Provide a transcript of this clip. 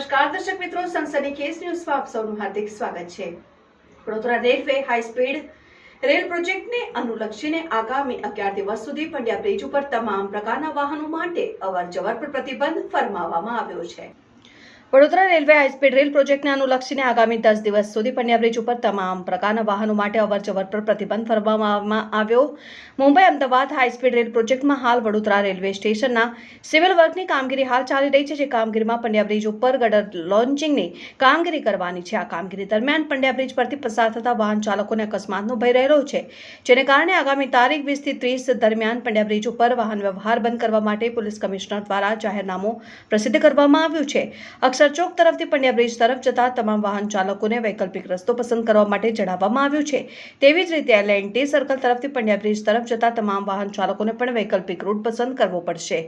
નમસ્કાર, દર્શક મિત્રો, સનસની કેસ ન્યૂઝમાં આપ સૌનું હાર્દિક સ્વાગત છે. Vadodara railway high speed rail પ્રોજેક્ટને અનુલક્ષીને આગામી અગિયાર દિવસ સુધી પંડ્યા બ્રિજ ઉપર તમામ પ્રકારના વાહનો માટે અવર જવર પર પ્રતિબંધ ફરમાવવામાં આવ્યો છે. વડોદરા રેલવે હાઈસ્પીડ રેલ પ્રોજેક્ટને અનુલક્ષીને આગામી દસ દિવસ સુધી પંડ્યા બ્રિજ ઉપર તમામ પ્રકારના વાહનો માટે અવર જવર પર પ્રતિબંધ ફરમાવવામાં આવ્યો. મુંબઈ અમદાવાદ હાઈસ્પીડ રેલ પ્રોજેક્ટમાં હાલ વડોદરા રેલવે સ્ટેશનના સિવિલ વર્કની કામગીરી હાલ ચાલી રહી છે, જે કામગીરીમાં પંડ્યા બ્રિજ ઉપર ગડર લોન્ચિંગની કામગીરી કરવાની છે. આ કામગીરી દરમિયાન પંડ્યા બ્રિજ પરથી પસાર થતા વાહન ચાલકોને અકસ્માતનો ભય રહેલો છે. જેને કારણે આગામી તારીખ વીસથી ત્રીસ દરમિયાન પંડ્યા બ્રિજ ઉપર વાહન વ્યવહાર બંધ કરવા માટે પોલીસ કમિશનર દ્વારા જાહેરનામું પ્રસિદ્ધ કરવામાં આવ્યું છે. અક્ષર ચોક તરફથી પંડ્યા બ્રિજ તરફ જતા તમામ વાહન ચાલકોને વૈકલ્પિક રસ્તો પસંદ કરવા માટે જણાવવામાં આવ્યું છે. તેવી જ રીતે એલ સર્કલ તરફથી પંડ્યા બ્રિજ તરફ જતા તમામ વાહન ચાલકોને પણ વૈકલ્પિક રૂટ પસંદ કરવો પડશે.